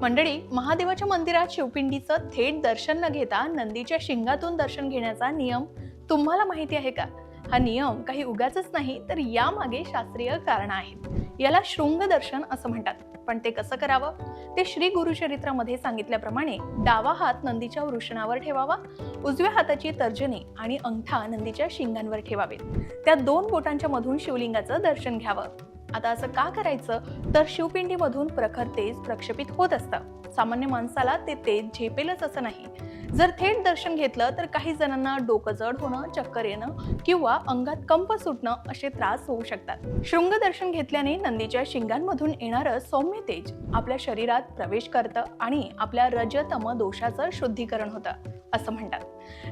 मंडळी महादेवाच्या मंदिरात शिवपिंडीचं थेट दर्शन न घेता नंदीच्या शिंगातून दर्शन घेण्याचा नियम तुम्हाला माहिती आहे का? हा नियम काही उगाचच नाही तर यामागे शास्त्रीय कारण आहेत. याला शृंग दर्शन असं म्हणतात. पण ते कसं करावं? ते श्री गुरुचरित्रामध्ये सांगितल्याप्रमाणे डावा हात नंदीच्या वृषणावर ठेवावा उजव्या हाताची तर्जनी आणि अंगठा नंदीच्या शिंगांवर ठेवावेत. त्या दोन बोटांच्या मधून शिवलिंगाचं दर्शन घ्यावं. आता असं का करायचं? तर शिवपिंडीमधून प्रखर तेज प्रक्षेपित होत असतं. सामान्य माणसाला ते तेज झेपेलच असं नाही. जर थेट दर्शन घेतलं तर काही जणांना डोकं जड होणं चक्कर येणं किंवा अंगात कंप सुटणं असे त्रास होऊ शकतात. शृंग दर्शन घेतल्याने नंदीच्या शिंगांमधून येणारं सौम्य तेज आपल्या शरीरात प्रवेश करतं आणि आपल्या रजतम दोषाचं शुद्धीकरण होतं. असं म्हणतात.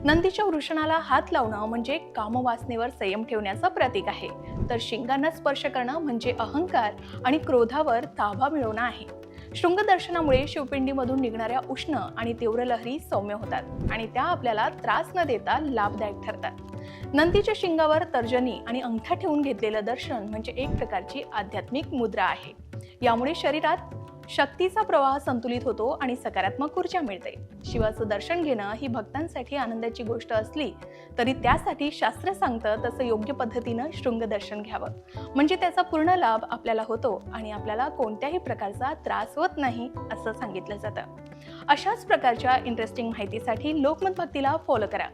नंदीच्या वृषणाला हात लावणं म्हणजे कामवासनेवर संयम ठेवण्याचं प्रतीक आहे. तर शिंगांना स्पर्श करणं म्हणजे अहंकार आणि क्रोधावर ताबा मिळवणं आहे. शृंगदर्शनामुळे शिवपिंडीमधून निघणाऱ्या उष्ण आणि तीव्र लहरी सौम्य होतात आणि त्या आपल्याला त्रास न देता लाभदायक ठरतात. नंदीच्या शिंगावर तर्जनी आणि अंगठा ठेवून घेतलेलं दर्शन म्हणजे एक प्रकारची आध्यात्मिक मुद्रा आहे. यामुळे शरीरात शक्तीचा प्रवाह संतुलित होतो आणि सकारात्मक ऊर्जा मिळते. शिवाचं दर्शन घेणं ही भक्तांसाठी आनंदाची गोष्ट असली तरी त्यासाठी शास्त्र सांगतं तसं योग्य पद्धतीनं शृंग दर्शन घ्यावं. म्हणजे त्याचा पूर्ण लाभ आपल्याला होतो आणि आपल्याला कोणत्याही प्रकारचा त्रास होत नाही असं सांगितलं जातं. अशाच प्रकारच्या इंटरेस्टिंग माहितीसाठी लोकमत भक्तीला फॉलो करा.